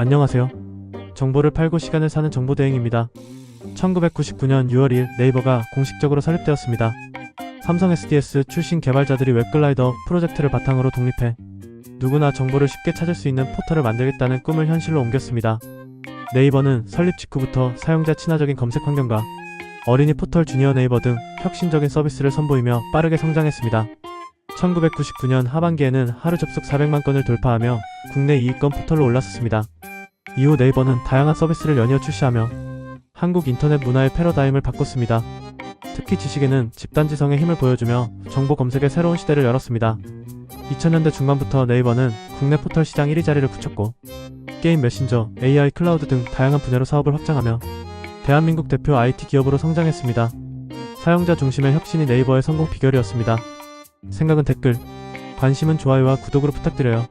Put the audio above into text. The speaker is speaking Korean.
안녕하세요. 정보를 팔고 시간을 사는 정보대행입니다. 1999년 6월 2일 네이버가 공식적으로 설립되었습니다. 삼성 SDS 출신 개발자들이 웹글라이더 프로젝트를 바탕으로 독립해 누구나 정보를 쉽게 찾을 수 있는 포털을 만들겠다는 꿈을 현실로 옮겼습니다. 네이버는 설립 직후부터 사용자 친화적인 검색 환경과 어린이 포털 주니어 네이버 등 혁신적인 서비스를 선보이며 빠르게 성장했습니다. 1999년 하반기에는 하루 접속 400만 건을 돌파하며 국내 2위권 포털로 올랐었습니다. 이후 네이버는 다양한 서비스를 연이어 출시하며 한국 인터넷 문화의 패러다임을 바꿨습니다. 특히 지식에는 집단지성의 힘을 보여주며 정보 검색의 새로운 시대를 열었습니다. 2000년대 중반부터 네이버는 국내 포털 시장 1위 자리를 붙였고 게임 메신저, AI 클라우드 등 다양한 분야로 사업을 확장하며 대한민국 대표 IT 기업으로 성장했습니다. 사용자 중심의 혁신이 네이버의 성공 비결이었습니다. 생각은 댓글, 관심은 좋아요와 구독으로 부탁드려요.